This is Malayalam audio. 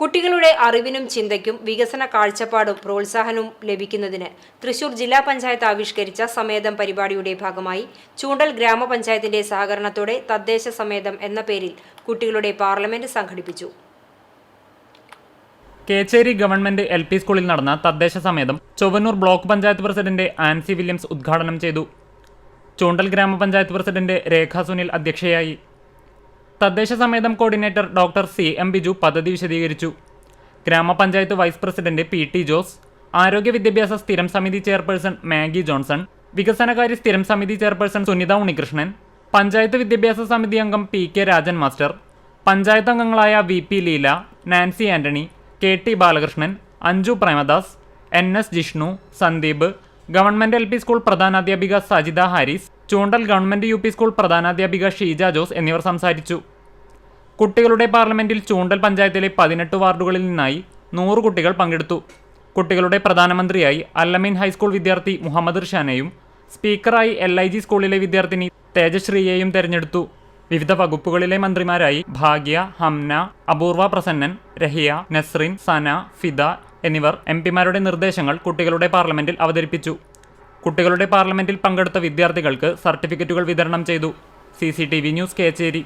കുട്ടികളുടെ അറിവിനും ചിന്തയ്ക്കും വികസന കാഴ്ചപ്പാടും പ്രോത്സാഹനവും ലഭിക്കുന്നതിന് തൃശൂർ ജില്ലാ പഞ്ചായത്ത് ആവിഷ്കരിച്ച സമേതം പരിപാടിയുടെ ഭാഗമായി ചൂണ്ടൽ ഗ്രാമപഞ്ചായത്തിന്റെ സഹകരണത്തോടെ തദ്ദേശ സമേതം എന്ന പേരിൽ കുട്ടികളുടെ പാർലമെന്റ് സംഘടിപ്പിച്ചു. കേച്ചേരി ഗവൺമെന്റ് എൽ പി സ്കൂളിൽ നടന്ന തദ്ദേശ സമേതം Chowwannur block panchayat president Ancy Williams ഉദ്ഘാടനം ചെയ്തു. ചൂണ്ടൽ ഗ്രാമപഞ്ചായത്ത് പ്രസിഡന്റ് രേഖാ സുനിൽ അധ്യക്ഷയായി. തദ്ദേശ സമേതം coordinator doctor C M Biju പദ്ധതി വിശദീകരിച്ചു. ഗ്രാമപഞ്ചായത്ത് vice president P T Jose ആരോഗ്യ വിദ്യാഭ്യാസ സ്ഥിരം സമിതി ചെയർപേഴ്സൺ മാഗി ജോൺസൺ വികസനകാര്യ സ്ഥിരം സമിതി ചെയർപേഴ്സൺ സുനിത ഉണ്ണികൃഷ്ണൻ പഞ്ചായത്ത് വിദ്യാഭ്യാസ സമിതി അംഗം P K Rajan master panchayat അംഗങ്ങളായ V P Leela Nancy Antony K T Balakrishnan Anju Premadas N S Jishnu Sandeep government L P school പ്രധാനാധ്യാപിക Sajitha Haris Choondal government U P school പ്രധാനാധ്യാപിക Sheeja Jose എന്നിവർ സംസാരിച്ചു. കുട്ടികളുടെ പാർലമെന്റിൽ ചൂണ്ടൽ പഞ്ചായത്തിലെ പതിനെട്ട് വാർഡുകളിൽ നിന്നായി നൂറ് കുട്ടികൾ പങ്കെടുത്തു. കുട്ടികളുടെ പ്രധാനമന്ത്രിയായി അല്ലമീൻ ഹൈസ്കൂൾ വിദ്യാർത്ഥി മുഹമ്മദ് ഇർഷാനെയും സ്പീക്കറായി എൽ ഐ ജി സ്കൂളിലെ വിദ്യാർത്ഥിനി തേജശ്രീയെയും തെരഞ്ഞെടുത്തു. വിവിധ വകുപ്പുകളിലെ മന്ത്രിമാരായി ഭാഗ്യ ഹംന അപൂർവ പ്രസന്നൻ രഹിയ നസ്രിൻ സന ഫിദ എന്നിവർ എം പിമാരുടെ നിർദ്ദേശങ്ങൾ കുട്ടികളുടെ പാർലമെന്റിൽ അവതരിപ്പിച്ചു. കുട്ടികളുടെ പാർലമെന്റിൽ പങ്കെടുത്ത വിദ്യാർത്ഥികൾക്ക് സർട്ടിഫിക്കറ്റുകൾ വിതരണം ചെയ്തു. C news Kechery.